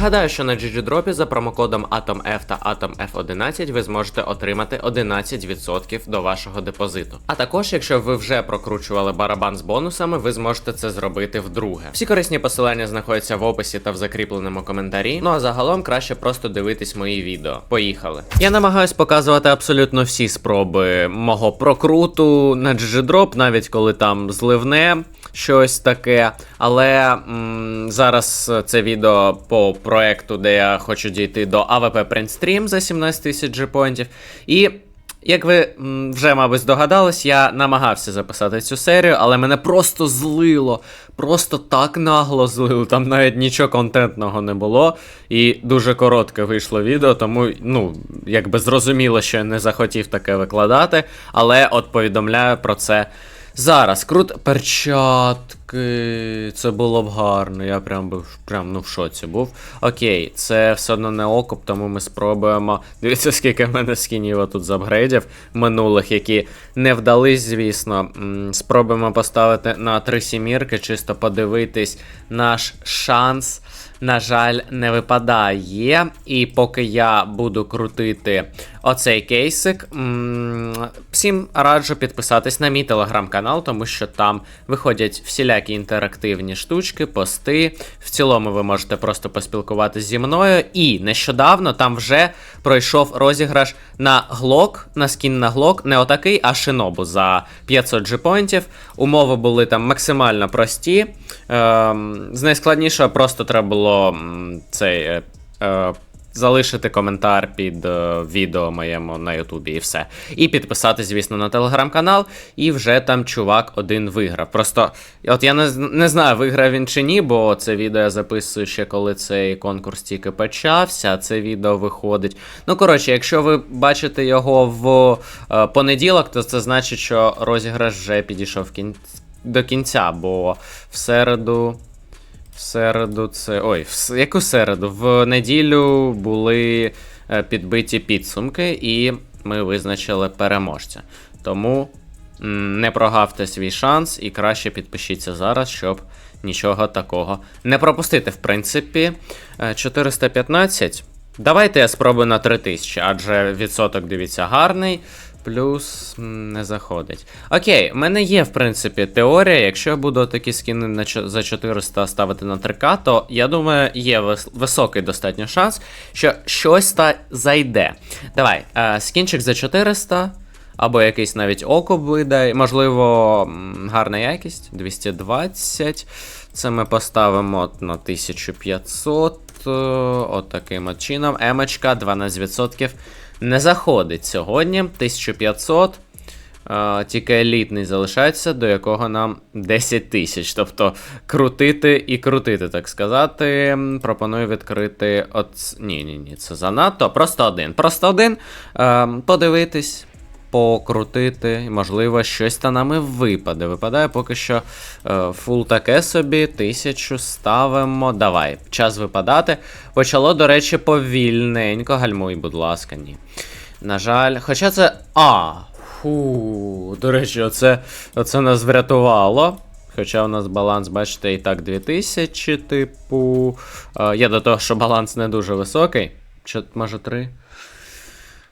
Нагадаю, що на GGDrop за промокодом AtomF та AtomF11 ви зможете отримати 11% до вашого депозиту. А також, якщо ви вже прокручували барабан з бонусами, ви зможете це зробити вдруге. Всі корисні посилання знаходяться в описі та в закріпленому коментарі. Ну а загалом краще просто дивитись мої відео. Поїхали. Я намагаюсь показувати абсолютно всі спроби мого прокруту на GGDrop, навіть коли там зливне щось таке. Але м, зараз це відео по проекту, де я хочу дійти до AVP Print Stream за 17 тисяч джепоінтів. І як ви вже, мабуть, здогадались, я намагався записати цю серію, але мене просто злило. Просто так нагло злило. Там навіть нічого контентного не було. І дуже коротке вийшло відео, тому, ну, якби зрозуміло, що я не захотів таке викладати, але от повідомляю про це. Зараз, крут перчатки. Це було б гарно. Я прям був прям ну в шоці був. Окей, це все одно не окуп, тому ми спробуємо. Дивіться, скільки в мене скінів тут з апгрейдів минулих, які не вдались, звісно. Спробуємо поставити на три сімірки, чисто подивитись наш шанс. На жаль, не випадає. І поки я буду крутити оцей кейсик, всім раджу підписатись на мій телеграм-канал, тому що там виходять всілякі інтерактивні штучки, пости. В цілому ви можете просто поспілкуватися зі мною. І нещодавно там вже пройшов розіграш на глок, на скін на глок, не отакий, а шинобу за 500 джипоінтів. Умови були там максимально прості. Ем, з найскладнішого просто треба було цей. Залишити коментар під е, відео моєму на Ютубі і все. І підписати, звісно, на телеграм-канал. І вже там чувак один виграв. Просто, от я не, не знаю, виграв він чи ні, бо це відео я записую ще коли цей конкурс тільки почався. Це відео виходить. Ну, коротше, якщо ви бачите його в е, понеділок, то це значить, що розіграш вже підійшов кін... до кінця, бо в середу. Середу це. Ой, в яку середу? В неділю були е, підбиті підсумки, і ми визначили переможця. Тому не прогавте свій шанс і краще підпишіться зараз, щоб нічого такого не пропустити. В принципі, е, 415. Давайте я спробую на 3000, адже відсоток, дивіться, гарний. Плюс не заходить. Окей, в мене є, в принципі, теорія. Якщо я буду такі скіни на за 400 ставити на 3К, то я думаю, є вис- високий достатньо шанс, що щось та зайде. Давай, е, скінчик за 400. Або якийсь навіть окуп видає. Можливо, гарна якість 220. Це ми поставимо на 1500. е, От от чином. Емочка 12% не заходить сьогодні. 1500. Е, Тільки елітний залишається, до якого нам 10 тисяч. Тобто крутити і крутити, так сказати. Пропоную відкрити. От... Ні, ні, ні, це занадто. Просто один. Просто один. Е, Подивитись, покрутити. Можливо, щось та нам і випаде. Випадає поки що е, фул таке собі. Тисячу ставимо. Давай, час випадати. Почало, до речі, повільненько. Гальмуй, будь ласка, ні. На жаль, хоча це. А! Фу, до речі, оце, оце нас врятувало. Хоча у нас баланс, бачите, і так 2000, типу. Е, я до того, що баланс не дуже високий. Чи, може, 3?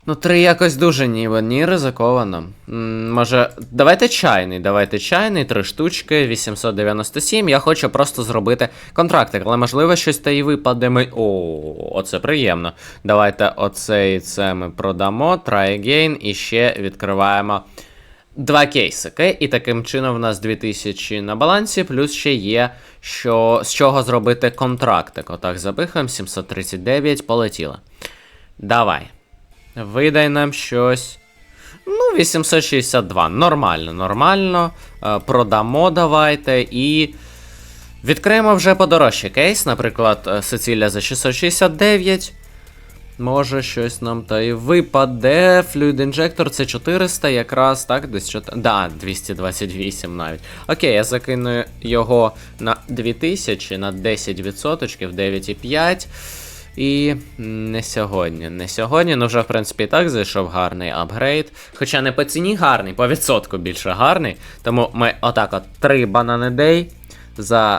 Ну, 3 якось дуже ніби, ні, ризиковано. М, може, давайте чайний, давайте чайний, 3 штучки, 897. Я хочу просто зробити контрактик, але можливо щось та і випаде. Ми... О, оце приємно. Давайте оцей це ми продамо, try again, і ще відкриваємо два кейсики. І таким чином в нас 2000 на балансі, плюс ще є, що, з чого зробити контрактик. Отак запихаємо, 739, полетіло. Давай. Видай нам щось. Ну, 862. Нормально, нормально. Е, продамо давайте і. Відкриємо вже подорожчий кейс, наприклад, е, Сицилія за 669. Може, щось нам та й випаде. Fluid Injector це 400, якраз, так? Десь 4... Да, 228 навіть. Окей, я закину його на 2000, на 10%, 9,5. І не сьогодні. Не сьогодні, ну вже, в принципі, і так зайшов гарний апгрейд. Хоча не по ціні гарний, по відсотку більше гарний. Тому ми отак от 3 банани дей. за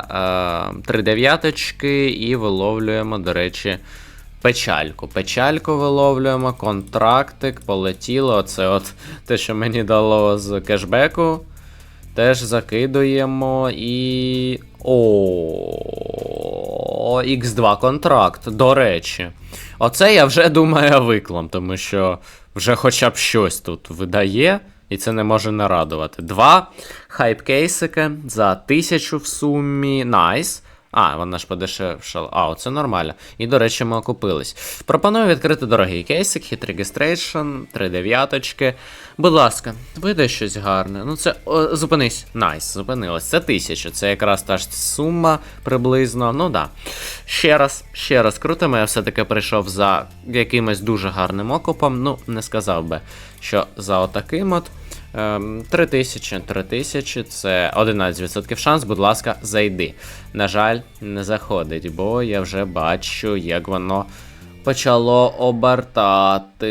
е, три дев'яточки і виловлюємо, до речі, печальку. Печальку виловлюємо, контрактик, полетіло. Оце от те, що мені дало з кешбеку. Теж закидуємо і. О, X2 контракт, до речі. Оце я вже думаю виклам, тому що вже хоча б щось тут видає, і це не може не радувати. Два хайп-кейсики за тисячу в сумі. Найс. А, вона ж подешевшала. А, оце нормально. І, до речі, ми окупились. Пропоную відкрити дорогий кейсик, Hit Registration, 3 дев'яточки. Будь ласка, видай щось гарне. Ну це. О, зупинись. Найс, зупинилось. Це тисяча. Це якраз та ж сума приблизно. Ну да. Ще раз, ще раз крутимо. Я все-таки прийшов за якимось дуже гарним окупом. Ну, не сказав би, що за отаким от. Ем, 3000, 3000 це 11% шанс, будь ласка, зайди. На жаль, не заходить, бо я вже бачу, як воно почало обертатися.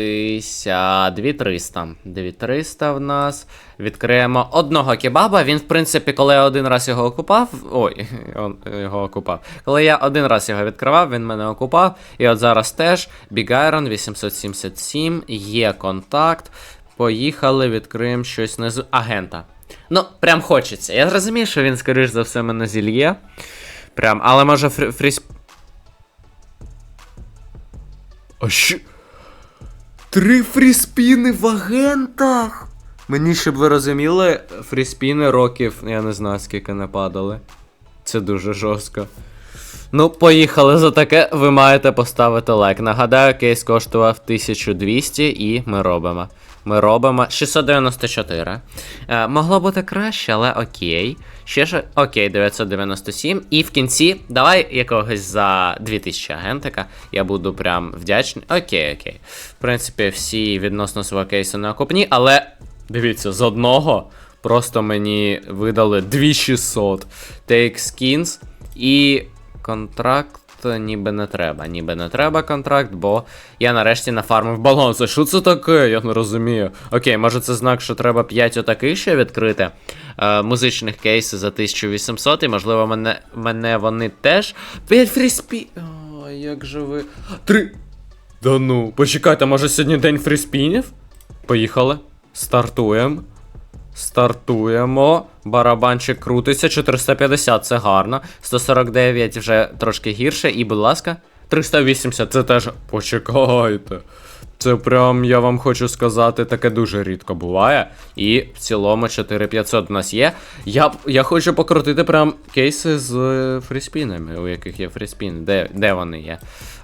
2300. 2300 в нас. Відкриємо одного кебаба. Він, в принципі, коли я один раз його окупав. Ой, його окупав. Коли я один раз його відкривав, він мене окупав. І от зараз теж Big Iron 877, є контакт. Поїхали, відкриємо щось внизу. Агента. Ну, прям хочеться. Я розумію, що він, скоріш за все, мене зільє. Прям, але може фрі... фріс. А що? Три фріспіни в агентах! Мені, щоб ви розуміли, фріспіни років, я не знаю, скільки не падали. Це дуже жорстко. Ну, поїхали за таке. Ви маєте поставити лайк. Нагадаю, кейс коштував 1200 і ми робимо. Ми робимо 694. Е, могло бути краще, але окей. Ще ж окей, 997. І в кінці давай якогось за 2000 агентика. Я буду прям вдячний. Окей, окей. В принципі, всі відносно свого кейсу не окупні, але дивіться, з одного просто мені видали 2600 Take skins і контракт. Ніби не треба, ніби не треба контракт, бо я нарешті нафармив баланси. Що це таке? Я не розумію. Окей, може це знак, що треба 5 отаких ще відкрити. Е, музичних кейси за 1800, і можливо мене, мене вони теж. 5 фріспі. О, як же ви. Три. Да ну, почекайте, може сьогодні день фріспінів? Поїхали. Стартуємо. Стартуємо. Барабанчик крутиться. 450, це гарно. 149 вже трошки гірше. І, будь ласка, 380, це теж. Почекайте. Це прям, я вам хочу сказати, таке дуже рідко буває. І в цілому 4500 у нас є. Я я хочу покрутити прям кейси з е, фріспінами, у яких є фріспіни. Де де вони є?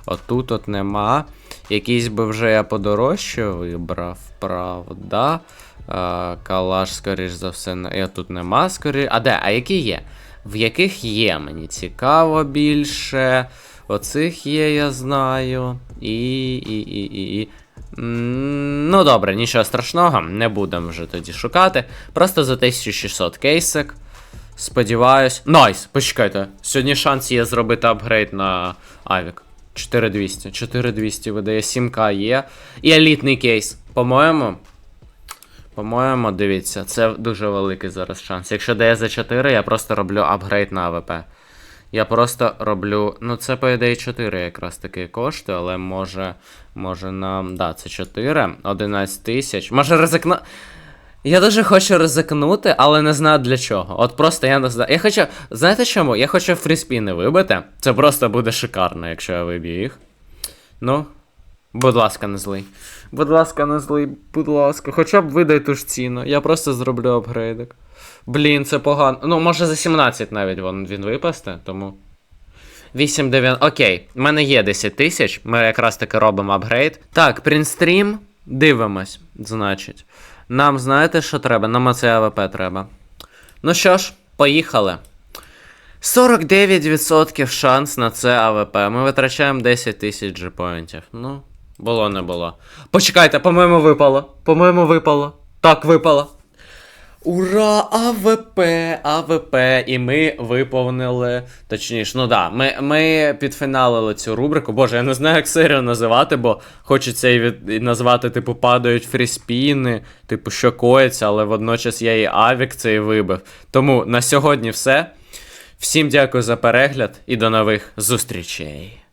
Отут от нема. Якийсь би вже я подорожче вибрав, правда. А, калаш, скоріш за все, я тут нема, скоріш. А де? А які є? В яких є? Мені цікаво більше. Оцих є, я знаю. І. і, і, і, і. Ну добре, нічого страшного, не будемо вже тоді шукати. Просто за 1600 кейсик. Сподіваюсь. Найс! Почекайте. Сьогодні шанс є зробити апгрейд на Авік. 4200. 4200 видає, 7к є. І елітний кейс. По-моєму. По-моєму, дивіться, це дуже великий зараз шанс. Якщо дає за 4, я просто роблю апгрейд на АВП. Я просто роблю. Ну, це по ідеї 4 якраз таки коштує, але може. Може нам. Да, це 4. 11 тисяч. Може ризикну. Я дуже хочу ризикнути, але не знаю для чого. От просто я не знаю. Я хочу. Знаєте чому? Я хочу фріспіни вибити. Це просто буде шикарно, якщо я виб'ю їх. Ну, будь ласка, не злий. Будь ласка, не злий, будь ласка. Хоча б видай ту ж ціну. Я просто зроблю апгрейдик. Блін, це погано. Ну, може за 17 навіть вон, він випасте, тому. 8 9. Окей, в мене є 10 тисяч. Ми якраз таки робимо апгрейд. Так, принстрім. Дивимось, значить. Нам знаєте, що треба? Нам оце АВП треба. Ну що ж, поїхали. 49% шанс на це АВП. Ми витрачаємо 10 тисяч джепоінтів. Ну, було не було. Почекайте, по-моєму, випало. По-моєму, випало. Так, випало. Ура! АВП, АВП, і ми виповнили. Точніше, ну да, ми, ми підфіналили цю рубрику. Боже, я не знаю, як серію називати, бо хочеться і, від, і назвати, типу, падають фріспіни, типу, що коїться, але водночас я і Авік цей вибив. Тому на сьогодні все. Всім дякую за перегляд і до нових зустрічей.